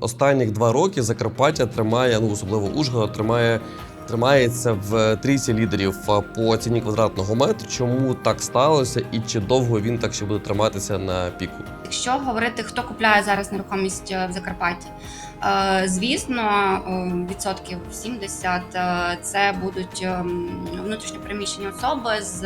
Останніх два роки Закарпаття тримає, ну особливо Ужгород, тримає. Тримається в трійці лідерів по ціні квадратного метру. Чому так сталося, і чи довго він так ще буде триматися на піку? Якщо говорити, хто купляє зараз нерухомість е, в Закарпатті, е, звісно, е, відсотків 70 е, це будуть ем, внутрішньопереміщені особи з,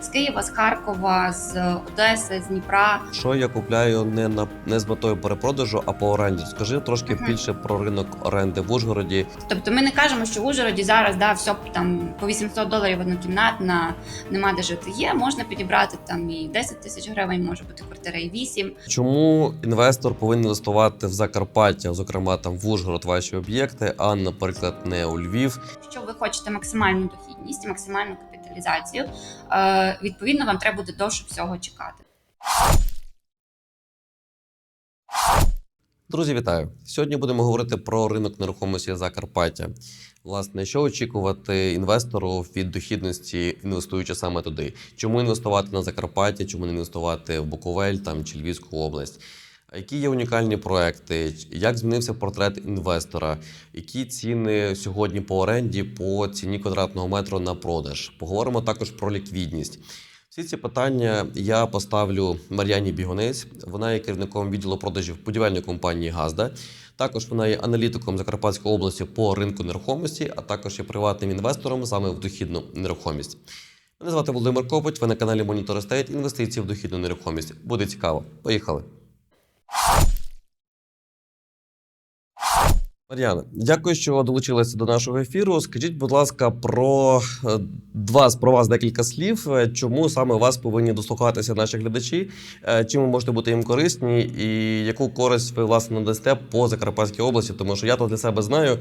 з Києва, з Харкова, з Одеси, з Дніпра. Що я купляю не на не з метою перепродажу, а по оренді. Скажи трошки Мгм. більше про ринок оренди в Ужгороді. Тобто ми не кажемо, що в Ужгороді зараз да, все там по 800 доларів однокімнатна, нема де жити. Є, можна підібрати там і 10 тисяч гривень, може бути квартира і 8. Чому інвестор повинен інвестувати в Закарпаття, зокрема там в Ужгород, ваші об'єкти, а наприклад, не у Львів? Якщо ви хочете максимальну дохідність максимальну капіталізацію, е, відповідно вам треба буде довше всього чекати. Друзі, вітаю! Сьогодні будемо говорити про ринок нерухомості Закарпаття. Власне, що очікувати інвестору від дохідності, інвестуючи саме туди? Чому інвестувати на Закарпаття, чому не інвестувати в Буковель там чи Львівську область? Які є унікальні проекти? Як змінився портрет інвестора? Які ціни сьогодні по оренді по ціні квадратного метру на продаж? Поговоримо також про ліквідність. Всі ці питання я поставлю Мар'яні Бігунець. Вона є керівником відділу продажів будівельної компанії Газда. Також вона є аналітиком Закарпатської області по ринку нерухомості, а також є приватним інвестором саме в дохідну нерухомість. Мене звати Володимир Копоть. Ви на каналі Монітор Естейт інвестиції в дохідну нерухомість. Буде цікаво. Поїхали. Мар'яна, дякую, що долучилися до нашого ефіру. Скажіть, будь ласка, про е, два про вас декілька слів. Е, Чому саме вас повинні дослухатися наші глядачі? Е, Чим ви можете бути їм корисні, і яку користь ви власне надасте по Закарпатській області? Тому що я то для себе знаю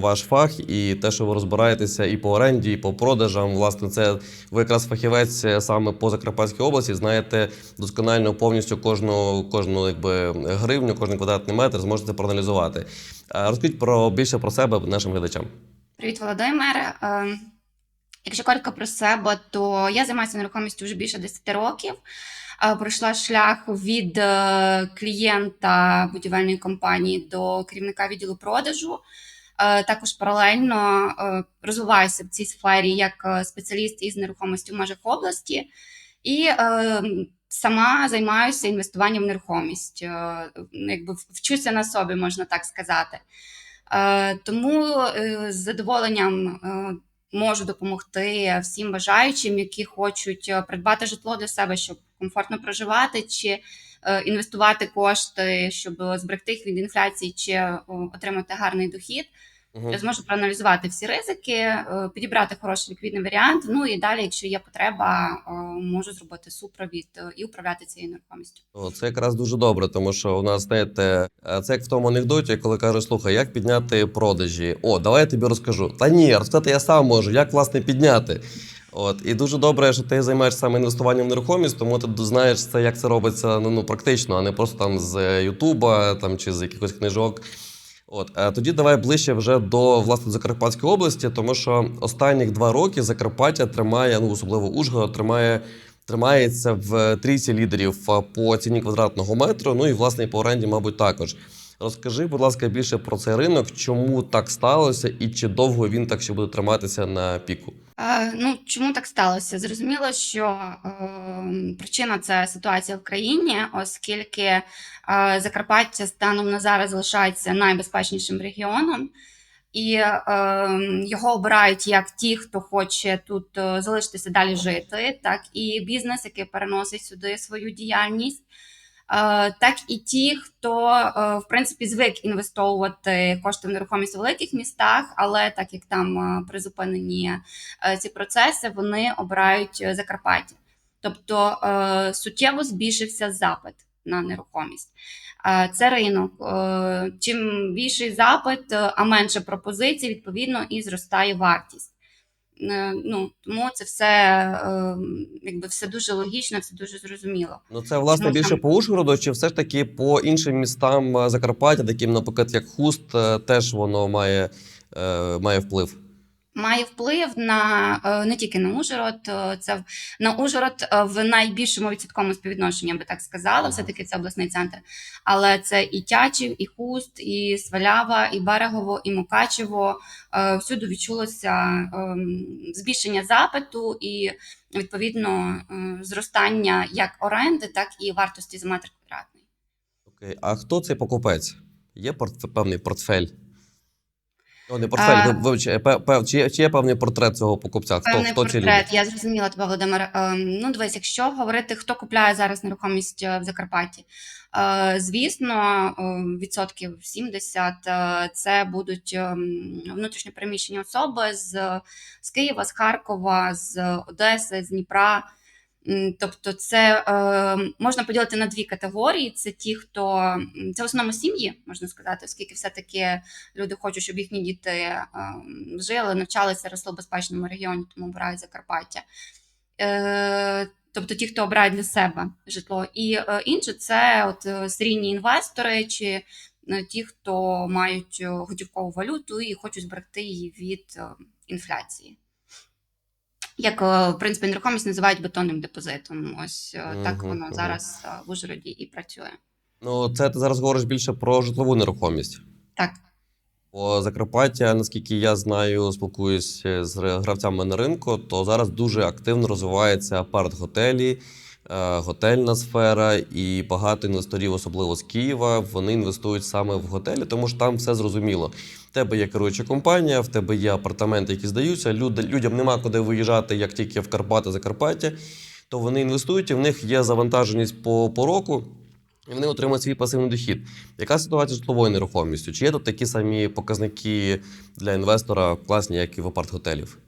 ваш фах і те, що ви розбираєтеся і по оренді, і по продажам. Власне, це ви якраз фахівець саме по Закарпатській області. Знаєте досконально повністю кожну кожну якби гривню, кожен квадратний метр зможете проаналізувати. Е, Розкажіть про більше про себе нашим глядачам. Привіт, Володимир. Е, Якщо коротко про себе, то я займаюся нерухомістю вже більше 10 років. Е, Пройшла шлях від клієнта будівельної компанії до керівника відділу продажу. Також паралельно розвиваюся в цій сфері як спеціаліст із нерухомості в межах області і е, сама займаюся інвестуванням в нерухомість. Е, Якби вчуся на собі, можна так сказати. Е, Тому е, з задоволенням е, можу допомогти всім бажаючим, які хочуть е, придбати житло для себе, щоб комфортно проживати, чи е, інвестувати кошти, щоб зберегти їх від інфляції, чи е, отримати гарний дохід. Мгм. Я зможу проаналізувати всі ризики, е, підібрати хороший ліквідний варіант. Ну і далі, якщо є потреба, е, можу зробити супровід е, і управляти цією нерухомістю. О, Це якраз дуже добре, тому що у нас знаєте, це як в тому анекдоті, коли кажуть, слухай, як підняти продажі? О, давай я тобі розкажу. Та ні, розказати я сам можу, як власне підняти. От і дуже добре, що ти займаєшся саме інвестуванням в нерухомість, тому ти знаєш це, як це робиться ну, ну практично, а не просто там з Ютуба там чи з якихось книжок. От е, тоді давай ближче вже до власне Закарпатської області, тому що останніх два роки Закарпаття тримає, ну особливо Ужгород, тримає тримається в трійці лідерів по ціні квадратного метру. Ну і власне і по оренді, мабуть, також. Розкажи, будь ласка, більше про цей ринок, чому так сталося, і чи довго він так ще буде триматися на піку? Е, Ну, чому так сталося? Зрозуміло, що е, причина це ситуація в країні, оскільки е, Закарпаття станом на зараз залишається найбезпечнішим регіоном, і е, його обирають як ті, хто хоче тут е, залишитися далі жити, так і бізнес, який переносить сюди свою діяльність. Е, Так і ті, хто е, в принципі звик інвестовувати кошти в нерухомість у великих містах, але так як там е, призупинені ці процеси, вони обирають Закарпаття. Тобто суттєво збільшився запит на нерухомість. Це ринок. Чим більший запит, а менше пропозицій, відповідно, і зростає вартість. Е, Ну, тому це все, е, якби все дуже логічно, все дуже зрозуміло. Ну це власне тому, більше там- по Ужгороду, чи все ж таки по іншим містам е, Закарпаття, таким, наприклад, як Хуст, теж воно має, е, має вплив. Має вплив на е, не тільки на Ужгород, е, це на Ужгород е, в найбільшому відсотковому співвідношенні, я би так сказала. Все-таки це обласний центр. Але це і Тячів, і Хуст, і Свалява, і Берегово, і Мукачево. Всюди відчулося збільшення запиту і відповідно зростання як оренди, так і вартості за метр квадратний. Окей. А хто цей покупець? Є певний портфель? О, не портфель, А- ви- вибач, чи, є, чи є певний портрет цього покупця? Хто, Певний хто портрет, я зрозуміла тебе, Володимир. Ем, Ну, дивись, якщо говорити, хто купляє зараз нерухомість е, в Закарпатті, е, звісно, е, відсотків 70 е, це будуть ем, внутрішньопереміщені особи з, з Києва, з Харкова, з Одеси, з Дніпра. Тобто, це е, можна поділити на дві категорії: це ті, хто це в основному сім'ї, можна сказати, оскільки все-таки люди хочуть, щоб їхні діти е, жили, навчалися, росли в безпечному регіоні, тому обирають Закарпаття. Е, тобто ті, хто обирають для себе житло. І е, інше це от е, серійні інвестори чи ті, хто мають готівкову валюту і хочуть зберегти її від інфляції. Як, е, в принципі, нерухомість називають бетонним депозитом. Ось угу, так воно угу. зараз е, в Ужгороді і працює. Ну, це ти зараз говориш більше про житлову нерухомість. Так. По Закарпаття, наскільки я знаю, спілкуюся з гравцями на ринку, то зараз дуже активно розвивається апарт-готелі, готельна сфера, і багато інвесторів, особливо з Києва, вони інвестують саме в готелі, тому що там все зрозуміло. В тебе є керуюча компанія, в тебе є апартаменти, які здаються. Люди, людям нема куди виїжджати, як тільки в Карпати, Закарпаття, то вони інвестують, і в них є завантаженість по, по року. І вони отримують свій пасивний дохід. Яка ситуація з житловою нерухомістю? Чи є тут такі самі показники для інвестора класні, як і в апарт-готелів?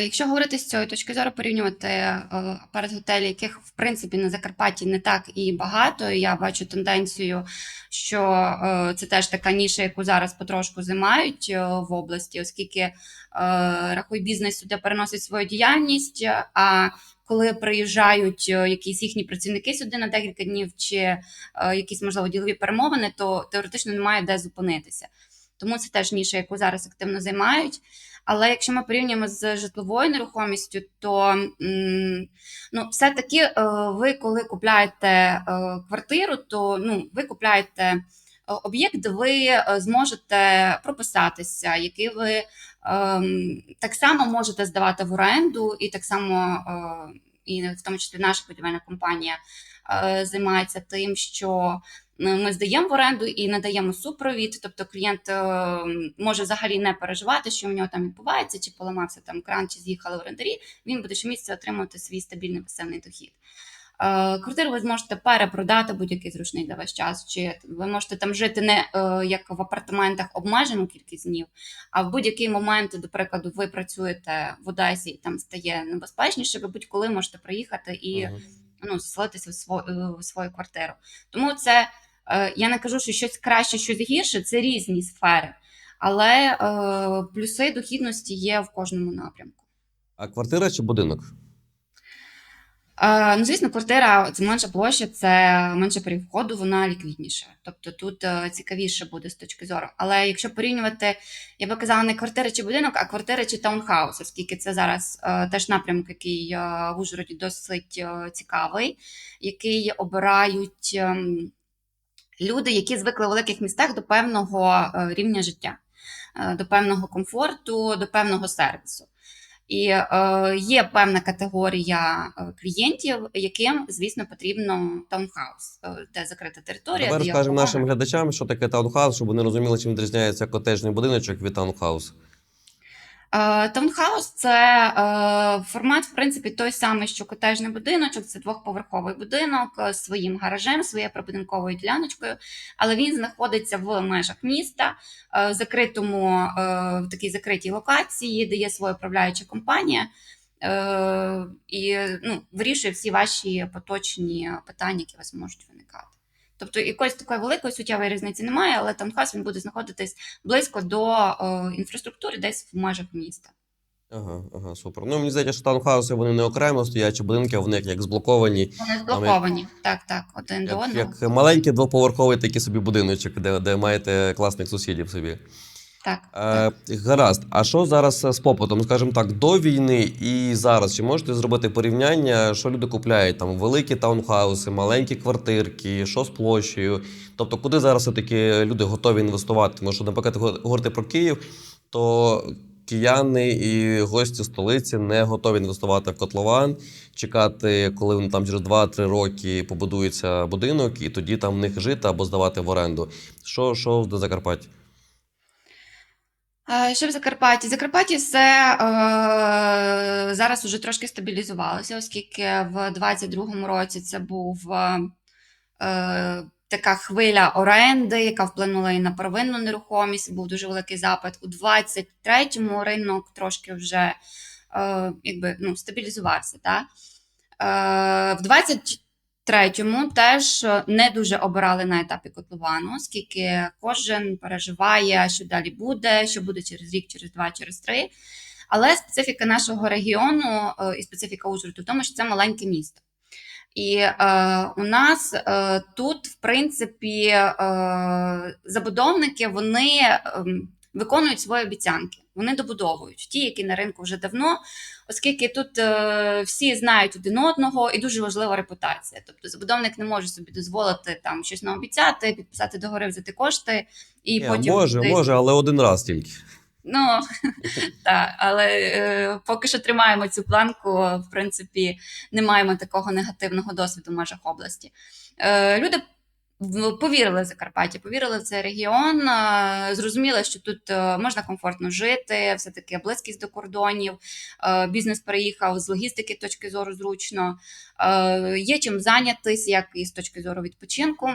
Якщо говорити з цієї точки зору, порівнювати е, апарт-готелі, яких в принципі на Закарпатті не так і багато. Я бачу тенденцію, що е, це теж така ніша, яку зараз потрошку займають е, в області, оскільки рахуй бізнес сюди переносить свою діяльність. А коли приїжджають якісь їхні працівники сюди на декілька днів, чи якісь можливо ділові перемовини, то теоретично немає де зупинитися. Тому це теж ніша, яку зараз активно займають. Але якщо ми порівнюємо з житловою нерухомістю, то ну, все-таки е, ви, коли купляєте е, квартиру, то ну, ви купляєте е, об'єкт, де ви зможете прописатися, який ви так само можете здавати в оренду, і так само, і в тому числі наша будівельна компанія займається тим, що е, ми здаємо в оренду і надаємо супровід. Тобто клієнт е, може взагалі не переживати, що в нього там відбувається, чи поламався там кран, чи з'їхали орендарі. Він буде щомісяця отримувати свій стабільний пасивний дохід. Е, Квартиру ви зможете перепродати будь-який зручний для вас час, чи ви можете там жити не е, як в апартаментах обмежену кількість днів, а в будь-який момент, до прикладу, ви працюєте в Одесі і там стає небезпечніше, ви будь-коли можете приїхати і Мгм. Ну, заселитися в свою, в свою квартиру. Тому це е, я не кажу, що щось краще, щось гірше, це різні сфери. Але е, плюси дохідності є в кожному напрямку. А квартира чи будинок? Е, ну, звісно, квартира це менша площа, це менше поріг входу, вона ліквідніша. Тобто тут е, цікавіше буде з точки зору. Але якщо порівнювати, я би казала, не квартира чи будинок, а квартира чи таунхаус, оскільки це зараз е, теж напрямок, який е, в Ужгороді досить цікавий, який обирають ем, люди, які звикли в великих містах до певного рівня життя, до певного комфорту, до певного сервісу. І е, є певна категорія е, клієнтів, яким, звісно, потрібно таунхаус, е, де закрита територія. Тепер скажемо нашим глядачам, що таке таунхаус, щоб вони розуміли, чим відрізняється котежний будиночок від таунхаусу. Е, Таунхаус це е, формат, в принципі, той самий, що котежний будиночок. Це двохповерховий будинок з своїм гаражем, своєю прибудинковою діляночкою, але він знаходиться в межах міста, е, в закритому, в такій закритій локації, де є своя управляюча компанія. І ну, вирішує всі ваші поточні питання, які у вас можуть виникати. Тобто якоїсь такої великої суттєвої різниці немає, але таунхаус він буде знаходитись близько до о, інфраструктури, десь в межах міста. Ага, ага, супер. Ну, мені здається, що таунхауси вони не окремо стоячі будинки, вони як, як зблоковані, Вони зблоковані. Так, так, один до одного. як маленький двоповерховий такий собі будиночок, де, де маєте класних сусідів собі. Так, так. Е, гаразд. А що зараз е, з попитом? Скажімо так, до війни і зараз? Чи можете зробити порівняння, що люди купляють? Там великі таунхауси, маленькі квартирки, що з площею? Тобто, куди зараз все-таки люди готові інвестувати? Тому що, наприклад, говорити про Київ, то кияни і гості столиці не готові інвестувати в котлован, чекати, коли вони там через 2-3 роки побудується будинок, і тоді там в них жити або здавати в оренду. Що, що в Закарпатті? Що в Закарпатті? Закарпатті все е, зараз уже трошки стабілізувалося, оскільки в 22-му році це був е, е, така хвиля оренди, яка вплинула і на первинну нерухомість. Був дуже великий запит. У 23-му ринок трошки вже е, якби, ну, стабілізувався. Та? Е, в 23-му теж не дуже обирали на етапі котловану, оскільки кожен переживає, що далі буде, що буде через рік, через два, через три. Але специфіка нашого регіону е, і специфіка Ужгороду в тому, що це маленьке місто. І е, у нас е, тут, в принципі, е, забудовники вони ем, виконують свої обіцянки. Вони добудовують ті, які на ринку вже давно, оскільки тут е, всі знають один одного і дуже важлива репутація. Тобто забудовник не може собі дозволити там щось наобіцяти, підписати договори, взяти кошти і Ні, потім може, десь- може, але один раз тільки. Ну так, але е, поки що тримаємо цю планку. В принципі, не маємо такого негативного досвіду в межах області. Е, люди повірили в Закарпаття, повірили в цей регіон, е, зрозуміли, що тут е, можна комфортно жити, все таки близькість до кордонів. е, Бізнес переїхав з логістики точки зору зручно. Є чим зайнятися, як і з точки зору відпочинку.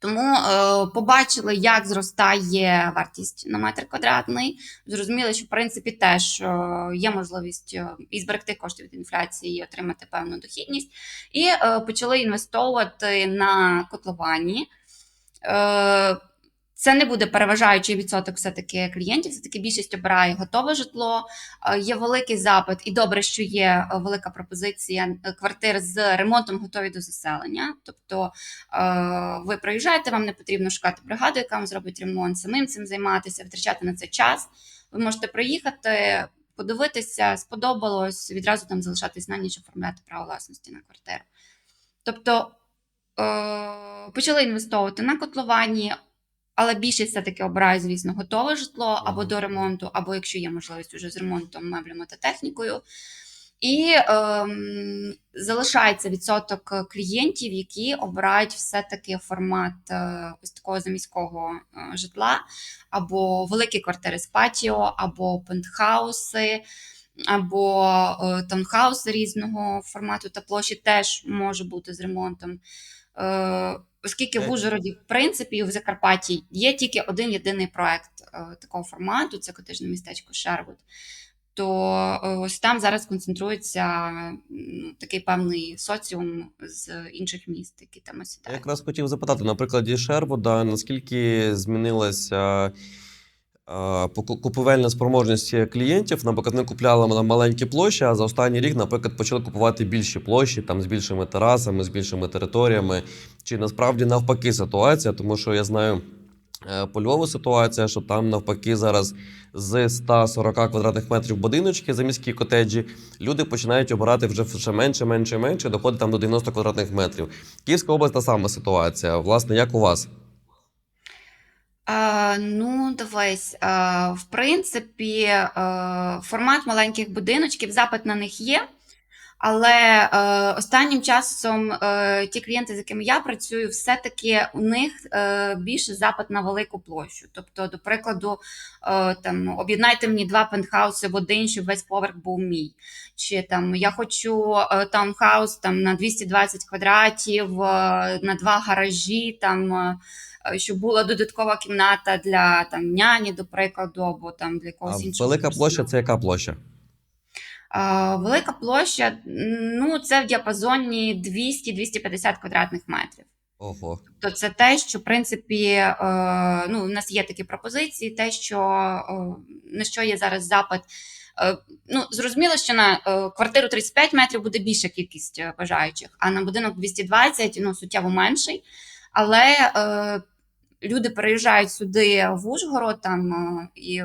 Тому е, побачили, як зростає вартість на метр квадратний. Зрозуміли, що в принципі теж е, є можливість е, і зберегти кошти від інфляції, і отримати певну дохідність. І е, почали інвестовувати на котловані. Е, це не буде переважаючий відсоток все-таки клієнтів, все-таки більшість обирає готове житло. Е, Є великий запит, і добре, що є е, велика пропозиція е, квартир з ремонтом готові до заселення. Тобто ви приїжджаєте, вам не потрібно шукати бригаду, яка вам зробить ремонт, самим цим займатися, витрачати на це час. Ви можете приїхати, подивитися, сподобалось, відразу там залишатись на ніч, оформляти право власності на квартиру. Тобто почали інвестовувати на котловані, але більшість все-таки обирає, звісно, готове житло або до ремонту, або якщо є можливість уже з ремонтом, меблями та технікою. І ем, залишається відсоток клієнтів, які обирають все-таки формат е, ось такого заміського е, житла, або великі квартири з патіо, або пентхауси, або е, таунхауси різного формату та площі теж може бути з ремонтом. Е, оскільки в Е. Ужгороді, в принципі, і в Закарпатті є тільки один єдиний проект е, такого формату, це котежне містечко Шервуд. То е, ось там зараз концентрується м, такий певний соціум з інших міст, які там Я якраз хотів запитати, на прикладі Шервуда, наскільки змінилася купівельна спроможність клієнтів. Наприклад, вони купляли маленькі площі, а за останній рік, наприклад, почали купувати більші площі, там з більшими терасами, з більшими територіями. Чи насправді навпаки ситуація? Тому що я знаю. е, По Львову ситуація, що там навпаки зараз з 140 квадратних метрів будиночки за міські котеджі люди починають обирати вже все менше, менше, менше, доходить там до 90 квадратних метрів. Київська область та сама ситуація. Власне, як у вас? А, ну, дивись, в принципі, формат маленьких будиночків, запит на них є. Але е, останнім часом е, ті клієнти, з якими я працюю, все-таки у них е, більше запит на велику площу. Тобто, до прикладу, е, там об'єднайте мені два пентхауси в один, щоб весь поверх був мій. Чи там я хочу е, таунхаус там на 220 квадратів, е, на два гаражі, там. е, щоб була додаткова кімната для там няні, до прикладу, або там для А якогось іншого. велика площа це яка площа? Велика площа, ну це в діапазоні 200-250 квадратних метрів. Ого. Тобто це те, що в принципі е, ну, у нас є такі пропозиції, те, що е, на що є зараз запит. Е, ну, зрозуміло, що на квартиру 35 метрів буде більша кількість бажаючих, а на будинок 220 ну, суттєво менший. Але е, люди переїжджають сюди в Ужгород, там і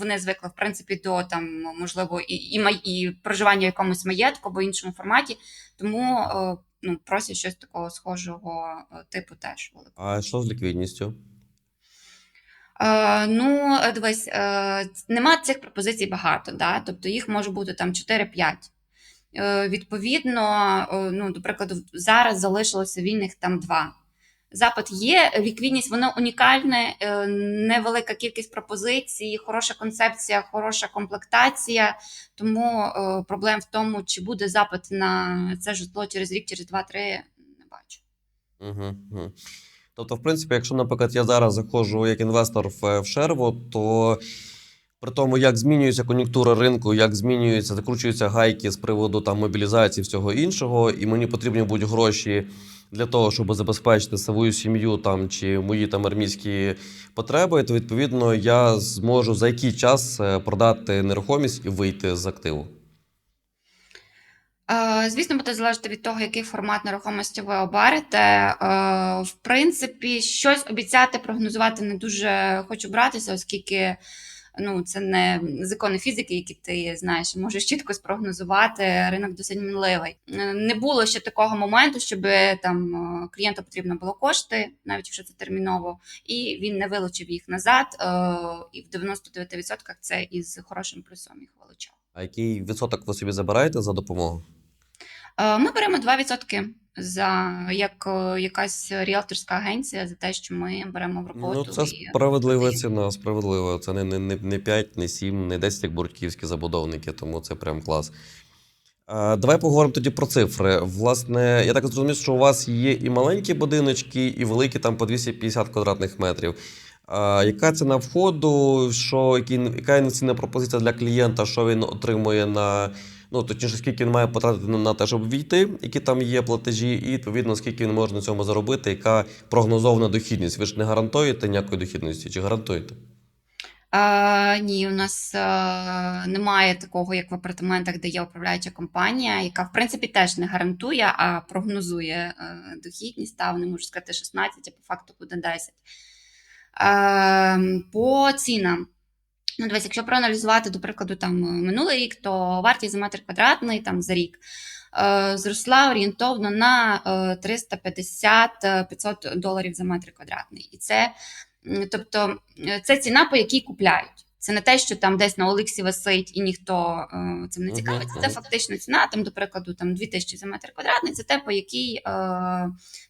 вони звикли, в принципі, до там, можливо, і, і, і проживання в якомусь маєтку або іншому форматі, тому е, ну, просять щось такого схожого е, типу теж великого. А що з ліквідністю? Е, ну, дивись, е, нема цих пропозицій багато, да? тобто їх може бути там 4-5. Е, відповідно, е, ну, до прикладу, зараз залишилося вільних там два. Запит є, ліквідність, воно унікальне, е, невелика кількість пропозицій, хороша концепція, хороша комплектація. Тому е, проблем в тому, чи буде запит на це житло через рік, через два-три, не бачу. Угу. Тобто, в принципі, якщо, наприклад, я зараз заходжу як інвестор в, в Шерву, то при тому, як змінюється кон'юнктура ринку, як змінюються, закручуються гайки з приводу там мобілізації всього іншого, і мені потрібні будуть гроші для того, щоб забезпечити свою сім'ю там чи мої там армійські потреби, то відповідно я зможу за який час е, продати нерухомість і вийти з активу. Е, Звісно, буде залежати від того, який формат нерухомості ви оберете. Е, В принципі, щось обіцяти, прогнозувати не дуже хочу братися, оскільки ну, це не закони фізики, які ти знаєш, можеш чітко спрогнозувати. Ринок досить мінливий. Не було ще такого моменту, щоб там клієнту потрібно було кошти, навіть якщо це терміново, і він не вилучив їх назад. е, І в 99% це із хорошим плюсом їх вилучав. А який відсоток ви собі забираєте за допомогу? Е, Ми беремо 2% за як е, якась ріелторська агенція за те, що ми беремо в роботу. Ну, це і- справедлива ціна, справедлива. Це не, не, не, не 5, не 7, не 10, як бурківські забудовники, тому це прям клас. А, давай поговоримо тоді про цифри. Власне, я так зрозумів, що у вас є і маленькі будиночки, і великі там по 250 квадратних метрів. А, яка ціна входу, що, які, яка інвестиційна пропозиція для клієнта, що він отримує на. Ну, точніше, скільки він має потратити на- те, щоб війти, які там є платежі, і відповідно, скільки він може на цьому заробити, яка прогнозована дохідність. Ви ж не гарантуєте ніякої дохідності, чи гарантуєте? Е, ні, у нас е, немає такого, як в апартаментах, де є управляюча компанія, яка в принципі теж не гарантує, а прогнозує е, дохідність. Та вони можуть сказати 16, а по факту буде 10. Е, по цінам. Ну, дивись, якщо проаналізувати, до прикладу, там е, минулий рік, то вартість за метр квадратний там за рік е, зросла орієнтовно на е, 350-500 доларів за метр квадратний. І це, тобто, е, це ціна, по якій купляють. Це не те, що там десь на Олексі висить і ніхто е, цим не цікавиться. Це мгм. фактична ціна, там, до прикладу, там 2000 за метр квадратний. Це те, по якій, е,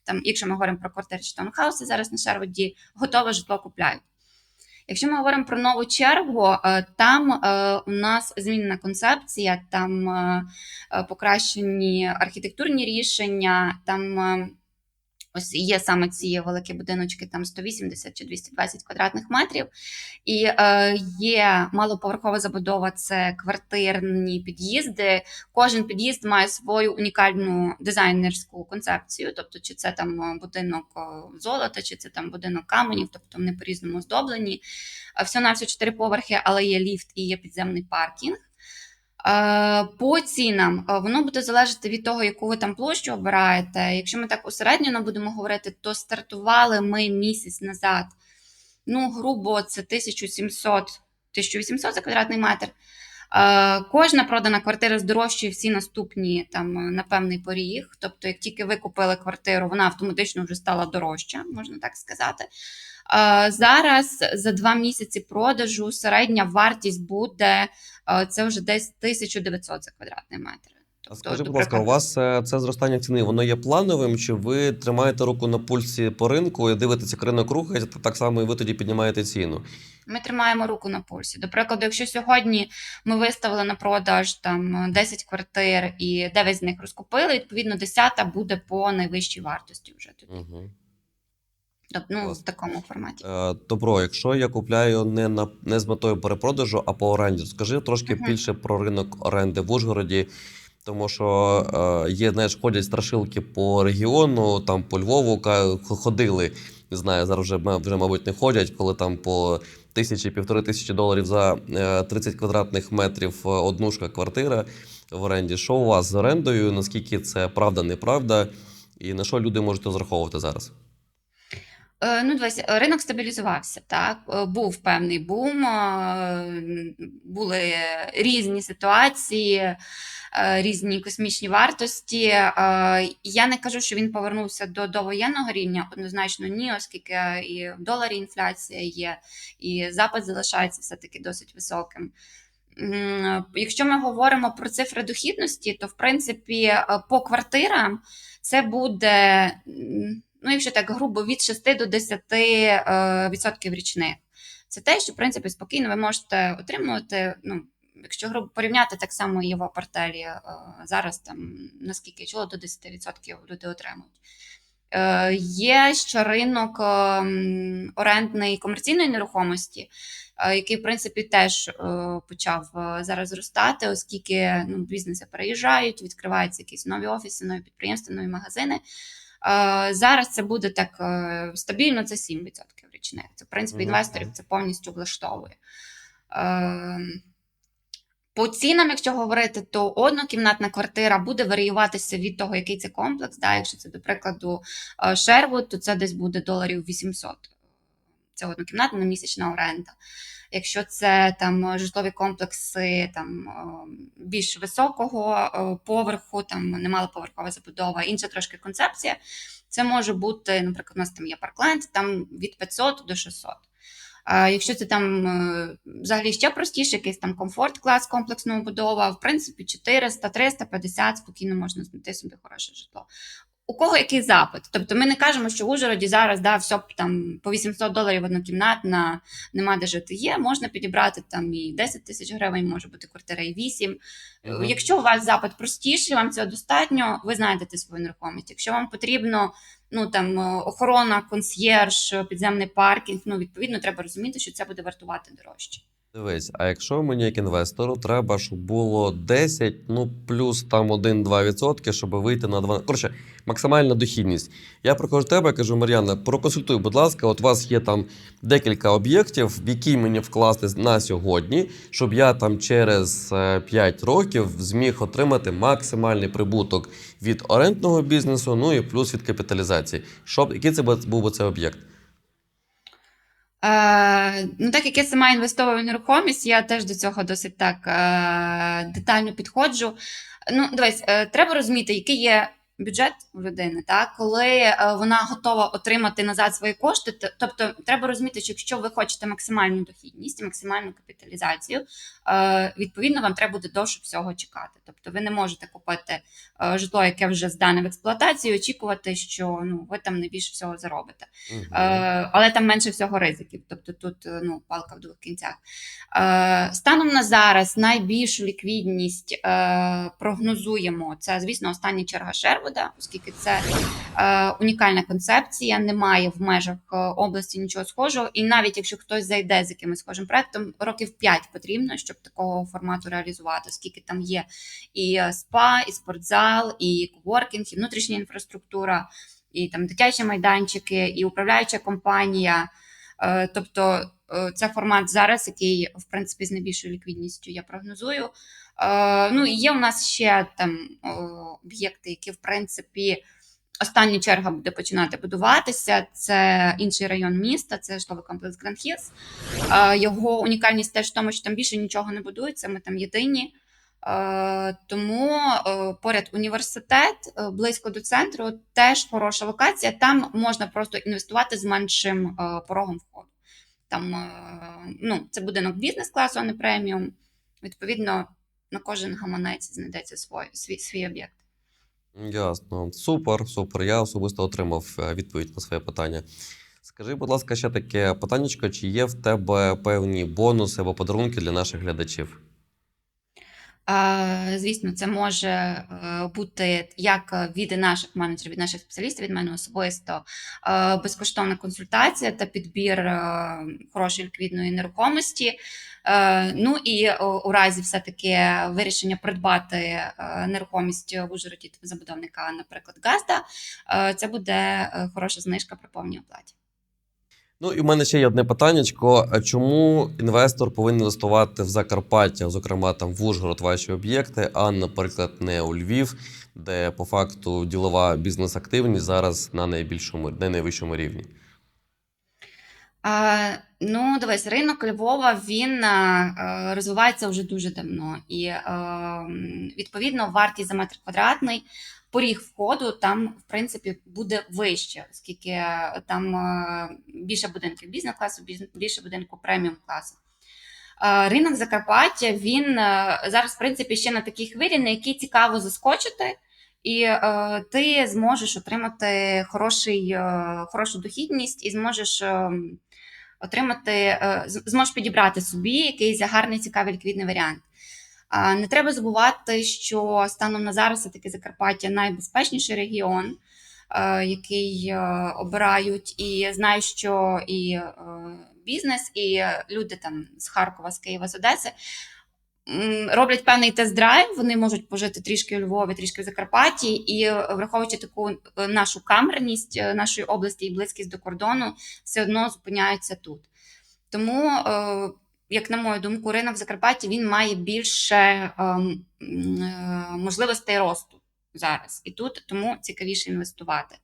там, якщо ми говоримо про квартири чи таунхауси, зараз на Шерводі готове житло купляють. Якщо ми говоримо про нову чергу, е, там е, у нас змінена концепція, там е, покращені архітектурні рішення, там ось є саме ці великі будиночки, там 180 чи 220 квадратних метрів. І е, є малоповерхова забудова, це квартирні під'їзди. Кожен під'їзд має свою унікальну дизайнерську концепцію. Тобто, чи це там е, будинок е, золота, чи це там будинок каменів, тобто вони по-різному оздоблені. Все на все чотири поверхи, але є ліфт і є підземний паркінг. Е, По цінам е, воно буде залежати від того, яку ви там площу обираєте. Якщо ми так усередньо будемо говорити, то стартували ми місяць назад. Ну, грубо, це 1700 1800 за квадратний метр. Е, Кожна продана квартира здорожчує всі наступні там на певний поріг. Тобто, як тільки ви купили квартиру, вона автоматично вже стала дорожча, можна так сказати. Зараз за два місяці продажу середня вартість буде це вже десь 1900 за квадратний метр. А скажи, до будь ласка, у вас е, це зростання ціни, воно є плановим, чи ви тримаєте руку на пульсі по ринку і дивитеся, як ринок рухається, так само і ви тоді піднімаєте ціну? Ми тримаємо руку на пульсі. До прикладу, якщо сьогодні ми виставили на продаж там 10 квартир і 9 з них розкупили, відповідно 10 буде по найвищій вартості вже тоді. Угу. Ну, в такому форматі. Е, Добро, якщо я купляю не на не з метою перепродажу, а по оренді, скажи трошки Мгм. більше про ринок оренди в Ужгороді. Тому що е, є, знаєш, ходять страшилки по регіону, там по Львову ходили. Не знаю, зараз вже, вже мабуть, не ходять, коли там по тисячі, півтори тисячі доларів за е, 30 квадратних метрів е, однушка квартира в оренді. Що у вас з орендою? Наскільки це правда, неправда? І на що люди можуть розраховувати зараз? Е, Ну, дивись, ринок стабілізувався, так. Е, Був певний бум, е, були різні ситуації, різні космічні вартості. Я не кажу, що він повернувся до довоєнного рівня, однозначно ні, оскільки і в доларі інфляція є, і запит залишається все-таки досить високим. Якщо ми говоримо про цифри дохідності, то в принципі по квартирам це буде, ну якщо так грубо, від 6 до 10 е, відсотків річних. Це те, що в принципі спокійно ви можете отримувати. Ну, якщо грубо порівняти так само і в апартелі е, зараз там наскільки я до 10% люди отримують. Е, Є ще ринок ем, орендної комерційної нерухомості, е, який, в принципі, теж е, почав е, зараз зростати, оскільки ну, бізнеси переїжджають, відкриваються якісь нові офіси, нові підприємства, нові магазини. Е, Зараз це буде так е, стабільно, це 7% річних. Це, в принципі, інвесторів це повністю влаштовує. Е, По цінам, якщо говорити, то однокімнатна квартира буде варіюватися від того, який це комплекс. Да? Якщо це, до прикладу, Шервуд, то це десь буде доларів 800. Це однокімнатна місячна оренда. Якщо це там житлові комплекси там більш високого поверху, там немалоповерхова забудова, інша трошки концепція, це може бути, наприклад, у нас там є паркленд, там від 500 до 600. А якщо це там е, взагалі ще простіше, якийсь там комфорт клас, комплексна будова, в принципі, 400, 350 спокійно можна знайти собі хороше житло. У кого який запит? Тобто ми не кажемо, що в Ужгороді зараз да, все там по 800 доларів однокімнатна, нема де жити. Є, можна підібрати там і 10 тисяч гривень, може бути квартира і 8. Мгм. Якщо у вас запит простіший, вам цього достатньо, ви знайдете свою нерухомість. Якщо вам потрібно ну там е, охорона, консьєрж, підземний паркінг, ну відповідно треба розуміти, що це буде вартувати дорожче. Дивись, а якщо мені як інвестору треба, щоб було 10, ну плюс там 1-2%, щоб вийти на 12. Коротше, максимальна дохідність. Я приходжу тебе кажу, Мар'яна, проконсультуй, будь ласка, от у вас є там декілька об'єктів, в які мені вкласти на сьогодні, щоб я там через 5 років зміг отримати максимальний прибуток від орендного бізнесу, ну і плюс від капіталізації. Щоб, який це був би цей об'єкт? Е, ну, так як я сама інвестовую в нерухомість, я теж до цього досить так е, детально підходжу. Ну, дивись, е, треба розуміти, який є бюджет у людини, так? коли е, вона готова отримати назад свої кошти. Тобто, треба розуміти, що якщо ви хочете максимальну дохідність, максимальну капіталізацію, е, відповідно, вам треба буде довше всього чекати. Тобто, ви не можете купити е, житло, яке вже здане в експлуатацію, і очікувати, що ну, ви там найбільше всього заробите. Е, але там менше всього ризиків. Тобто тут ну, палка в двох кінцях. Станом на зараз найбільшу ліквідність прогнозуємо. Це, звісно, остання черга Шервуда, оскільки це е, унікальна концепція, немає в межах е, області нічого схожого. І навіть якщо хтось зайде з якимось схожим проектом, років 5 потрібно, щоб такого формату реалізувати, оскільки там є і е, спа, і спортзал, і коворкінг, і внутрішня інфраструктура і там дитячі майданчики, і управляюча компанія. Е, Тобто е, це формат зараз, який в принципі з найбільшою ліквідністю я прогнозую. Е, Ну і є у нас ще там об'єкти, які в принципі. Остання черга буде починати будуватися. Це інший район міста, це житловий комплекс Grand Hills. Е, Його унікальність теж в тому, що там більше нічого не будується. Ми там єдині. Е, Тому поряд університет, близько до центру, теж хороша локація. Там можна просто інвестувати з меншим порогом входу. Там ну, це будинок бізнес-класу, а не преміум. Відповідно, на кожен гаманець знайдеться свій, свій, свій об'єкт. Ясно. Супер, супер. Я особисто отримав е, відповідь на своє питання. Скажи, будь ласка, ще таке питаннячко, чи є в тебе певні бонуси або подарунки для наших глядачів? Звісно, це може е, бути як від наших менеджерів, від наших спеціалістів, від мене особисто е, безкоштовна консультація та підбір хорошої ліквідної нерухомості. Е, Ну і у разі все-таки вирішення придбати е, нерухомість в Ужгороді забудовника, наприклад, Газда, е, це буде хороша знижка при повній оплаті. Ну і в мене ще є одне питаннячко. Чому інвестор повинен інвестувати в Закарпаття, зокрема там в Ужгород, ваші об'єкти, а, наприклад, не у Львів, де по факту ділова бізнес-активність зараз на найбільшому на найвищому рівні? А, ну, дивись, ринок Львова він е, е, розвивається вже дуже давно, і е, відповідно вартість за метр квадратний, поріг входу там, в принципі, буде вище, оскільки е, там е, більше будинків бізнес-класу, більше будинку преміум класу. Е, Ринок Закарпаття він е, зараз, в принципі, ще на такій хвилі, на якій цікаво заскочити, і е, ти зможеш отримати хороший, е, хорошу дохідність і зможеш е, отримати, е, зможеш підібрати собі якийсь гарний, цікавий ліквідний варіант. Не треба забувати, що станом на зараз таки Закарпаття найбезпечніший регіон, е, який е, обирають, і знаю, що і бізнес, і люди там з Харкова, з Києва, з Одеси роблять певний тест-драйв. Вони можуть пожити трішки у Львові, трішки в Закарпатті, і е, враховуючи таку е, нашу камерність е, нашої області і близькість до кордону, все одно зупиняються тут. Тому, як на мою думку, ринок Закарпаття він має більше можливостей росту зараз. І тут тому цікавіше інвестувати.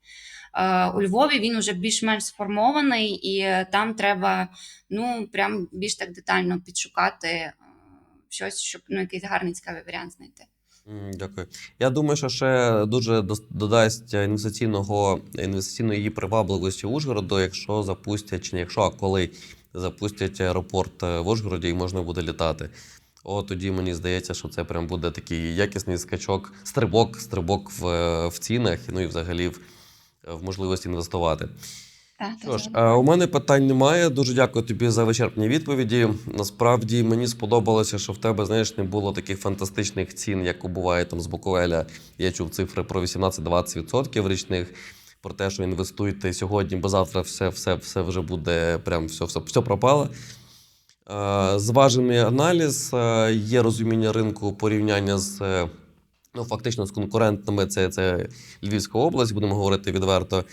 У Львові він вже більш-менш сформований, і там треба ну, прям більш так детально підшукати щось, щоб ну, якийсь гарний цікавий варіант знайти. Дякую. Я думаю, що ще дуже додасть інвестиційного інвестиційної її привабливості Ужгороду, якщо запустять, чи не якщо, а коли запустять аеропорт е, в Ужгороді і можна буде літати. О, тоді мені здається, що це прям буде такий якісний скачок, стрибок, стрибок в, е, в цінах, ну і взагалі в, в можливості інвестувати. Що ж, е, у мене питань немає. Дуже дякую тобі за вичерпні відповіді. Насправді мені сподобалося, що в тебе знаєш не було таких фантастичних цін, як у буває там з Буковеля. Я чув цифри про 18-20% річних. Про те, що інвестуйте сьогодні, бо завтра все, все, все вже буде прям все, все, все пропало. Е, Зважений аналіз, е, є розуміння ринку порівняння з ну, фактично з конкурентами. Це, це Львівська область, будемо говорити відверто.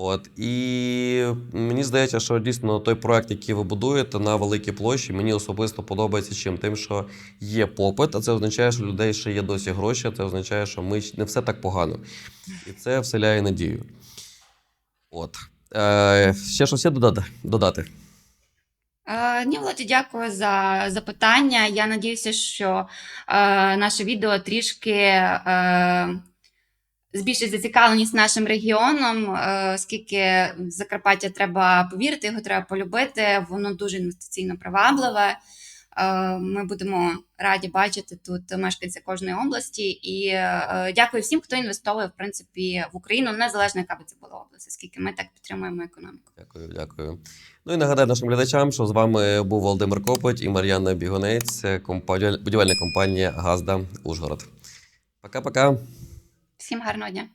От і мені здається, що дійсно той проект, який ви будуєте на великій площі, мені особисто подобається чим тим, що є попит, а це означає, що людей ще є досі гроші. Це означає, що ми не все так погано, і це вселяє надію. От е, ще щось є додати? додати. Е, Ні, Володі, дякую за запитання. Я надіюся, що е, наше відео трішки е, збільшить зацікавленість нашим регіоном, е, оскільки Закарпаття треба повірити, його треба полюбити. Воно дуже інвестиційно привабливе. Е, Ми будемо раді бачити тут мешканця кожної області. І е, дякую всім, хто інвестовує в принципі в Україну, незалежно яка би це була область, оскільки ми так підтримуємо економіку. Дякую, дякую. Ну і нагадаю нашим глядачам, що з вами був Володимир Копоть і Мар'яна компанія- будівельна компанія Газда Ужгород. Пока-пока. Всім гарного дня!